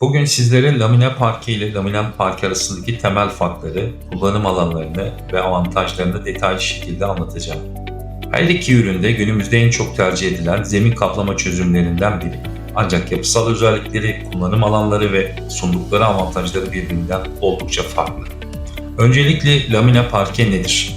Bugün sizlere lamine parke ile laminat parke arasındaki temel farkları, kullanım alanlarını ve avantajlarını detaylı şekilde anlatacağım. Her iki ürün de günümüzde en çok tercih edilen zemin kaplama çözümlerinden biri. Ancak yapısal özellikleri, kullanım alanları ve sundukları avantajları birbirinden oldukça farklı. Öncelikle lamine parke nedir?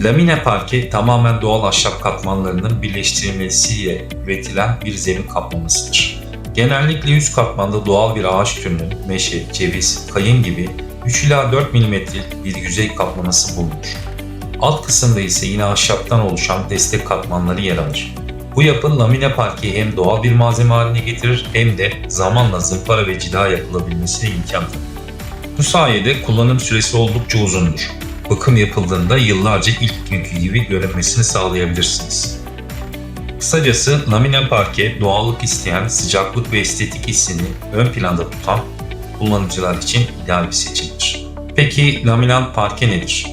Lamine parke tamamen doğal ahşap katmanlarının birleştirilmesiyle üretilen bir zemin kaplamasıdır. Genellikle üst katmanda doğal bir ağaç türünün, meşe, ceviz, kayın gibi 3 ila 4 mm'lik bir yüzey kaplaması bulunur. Alt kısımda ise yine ahşaptan oluşan destek katmanları yer alır. Bu yapı lamine parkeyi hem doğal bir malzeme haline getirir hem de zamanla zımpara ve cila yapılabilmesine imkan tanır. Bu sayede kullanım süresi oldukça uzundur. Bakım yapıldığında yıllarca ilk günkü gibi görünmesini sağlayabilirsiniz. Kısacası lamine parke doğallık isteyen, sıcaklık ve estetik hissini ön planda tutan kullanıcılar için ideal bir seçimdir. Peki laminat parke nedir?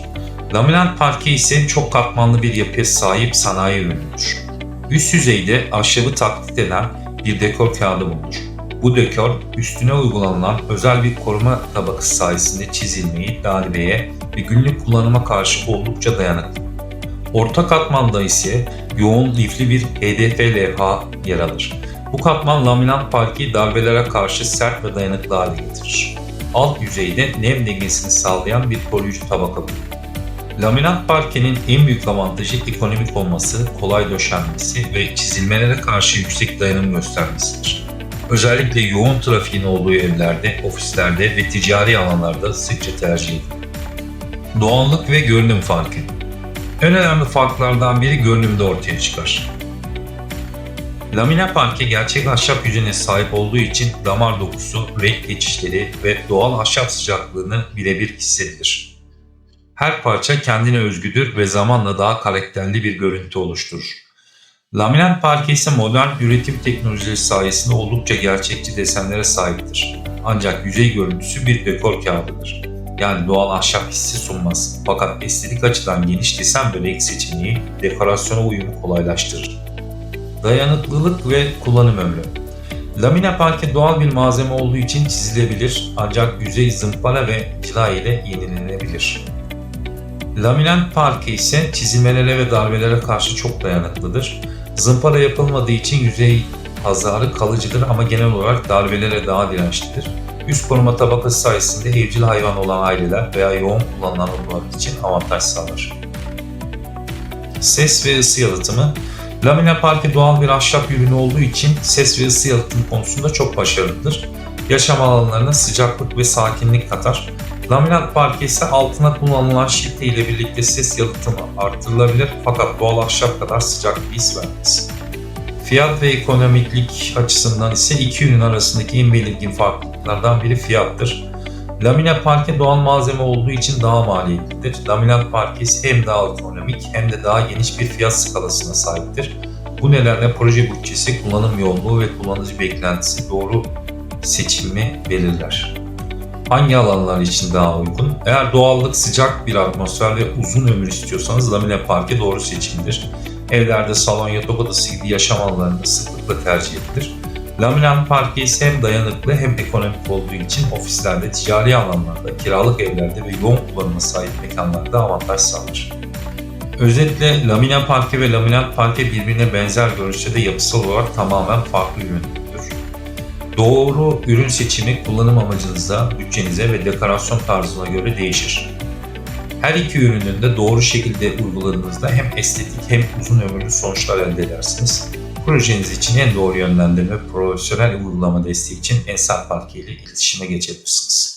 Laminat parke ise çok katmanlı bir yapıya sahip sanayi ürünüdür. Üst yüzeyde ahşabı taklit eden bir dekor kağıdı bulunur. Bu dekor üstüne uygulanılan özel bir koruma tabakası sayesinde çizilmeyi, darbeye ve günlük kullanıma karşı oldukça dayanıklı. Orta katmanda ise yoğun lifli bir HDF levha yer alır. Bu katman laminat parkeyi darbelere karşı sert ve dayanıklı hale getirir. Alt yüzeyde nem dengesini sağlayan bir koruyucu tabaka bulunur. Laminat parkenin en büyük avantajı ekonomik olması, kolay döşenmesi ve çizilmelere karşı yüksek dayanım göstermesidir. Özellikle yoğun trafiğin olduğu evlerde, ofislerde ve ticari alanlarda sıkça tercih edilir. Doğallık ve görünüm farkı en önemli farklardan biri görünümde ortaya çıkar. Lamine parke gerçek ahşap yüzeyine sahip olduğu için damar dokusu, renk geçişleri ve doğal ahşap sıcaklığını birebir hissedilir. Her parça kendine özgüdür ve zamanla daha karakterli bir görüntü oluşturur. Laminat parke ise modern üretim teknolojileri sayesinde oldukça gerçekçi desenlere sahiptir. Ancak yüzey görüntüsü bir dekor kağıdıdır yani doğal ahşap hissi sunmaz. Fakat estetik açıdan geniş desen ve renk seçeneği dekorasyona uyumu kolaylaştırır. Dayanıklılık ve kullanım ömrü. Lamine parke doğal bir malzeme olduğu için çizilebilir ancak yüzey zımpara ve cila ile yenilenebilir. Laminat parke ise çizilmelere ve darbelere karşı çok dayanıklıdır. Zımpara yapılmadığı için yüzey hasarı kalıcıdır ama genel olarak darbelere daha dirençlidir. Üst koruma tabakası sayesinde evcil hayvan olan aileler veya yoğun kullanılan ürünler için avantaj sağlar. Ses ve ısı yalıtımı Lamine parke doğal bir ahşap ürünü olduğu için ses ve ısı yalıtım konusunda çok başarılıdır. Yaşam alanlarına sıcaklık ve sakinlik katar. Laminat parke ise altına kullanılan şilte ile birlikte ses yalıtımı artırılabilir fakat doğal ahşap kadar sıcak bir his vermez. Fiyat ve ekonomiklik açısından ise iki ürün arasındaki en belirgin farklılıklardan biri fiyattır. Laminat parke doğal malzeme olduğu için daha maliyetlidir. Laminat parke ise hem daha ekonomik hem de daha geniş bir fiyat skalasına sahiptir. Bu nedenle proje bütçesi, kullanım yoğunluğu ve kullanıcı beklentisi doğru seçimi belirler. Hangi alanlar için daha uygun? Eğer doğallık, sıcak bir atmosfer ve uzun ömür istiyorsanız lamine parke doğru seçimdir. Evlerde salon, yatak odası gibi yaşam alanlarında sıklıkla tercih edilir. Laminat parke ise hem dayanıklı hem ekonomik olduğu için ofislerde, ticari alanlarda, kiralık evlerde ve yoğun kullanıma sahip mekanlarda avantaj sağlar. Özetle laminat parke ve laminat parke birbirine benzer görünüşte de yapısal olarak tamamen farklı ürünlerdir. Doğru ürün seçimi kullanım amacınıza, bütçenize ve dekorasyon tarzına göre değişir. Her iki ürünün de doğru şekilde uyguladığınızda hem estetik hem uzun ömürlü sonuçlar elde edersiniz. Projeniz için en doğru yönlendirme profesyonel uygulama desteği için Ensar Parke ile iletişime geçebilirsiniz.